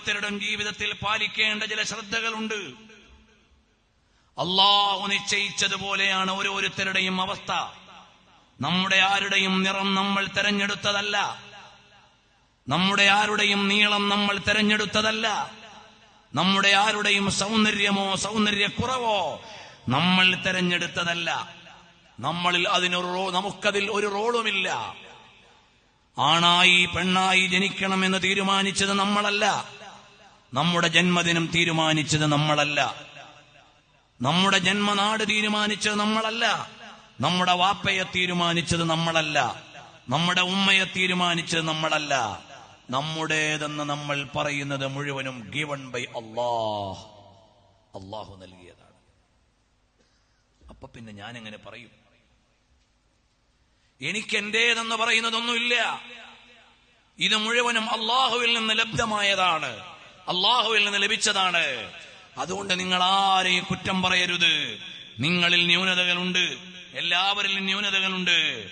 ഓരോരുത്തരുടെയും ജീവിതത്തിൽ പാലിക്കേണ്ട ചില ശ്രദ്ധകളുണ്ട്. അള്ളാഹു നിശ്ചയിച്ചതുപോലെയാണ് ഓരോരുത്തരുടെയും അവസ്ഥ. നമ്മുടെ ആരുടെയും നിറം നമ്മൾ തെരഞ്ഞെടുത്തതല്ല. നമ്മുടെ ആരുടെയും നീളം നമ്മൾ തെരഞ്ഞെടുത്തതല്ല. നമ്മുടെ ആരുടെയും സൗന്ദര്യമോ സൗന്ദര്യക്കുറവോ നമ്മൾ തെരഞ്ഞെടുത്തതല്ല. നമ്മളിൽ അതിനൊരു നമുക്കതിൽ ഒരു റോളുമില്ല. ആണായി പെണ്ണായി ജനിക്കണമെന്ന് തീരുമാനിച്ചത് നമ്മളല്ല. നമ്മുടെ ജന്മദിനം തീരുമാനിച്ചത് നമ്മളല്ല. നമ്മുടെ ജന്മനാട് തീരുമാനിച്ചത് നമ്മളല്ല. നമ്മുടെ വാപ്പയെ തീരുമാനിച്ചത് നമ്മളല്ല. നമ്മുടെ ഉമ്മയെ തീരുമാനിച്ചത് നമ്മളല്ല. നമ്മുടേതെന്ന് നമ്മൾ പറയുന്നത് മുഴുവനും ഗിവൺ ബൈ അള്ളാഹ് അള്ളാഹു നൽകിയതാണ്. അപ്പൊ പിന്നെ ഞാൻ എങ്ങനെ പറയും? എനിക്ക് എന്റേതെന്ന് പറയുന്നതൊന്നുമില്ല. ഇത് മുഴുവനും അള്ളാഹുവിൽ നിന്ന് ലബ്ധമായതാണ്. അള്ളാഹുവിൽ നിന്ന് ലഭിച്ചതാണ്. അതുകൊണ്ട് നിങ്ങൾ ആരെയും കുറ്റം പറയരുത്. നിങ്ങളിൽ ന്യൂനതകളുണ്ട്. എല്ലാവരിലും ന്യൂനതകളുണ്ട്.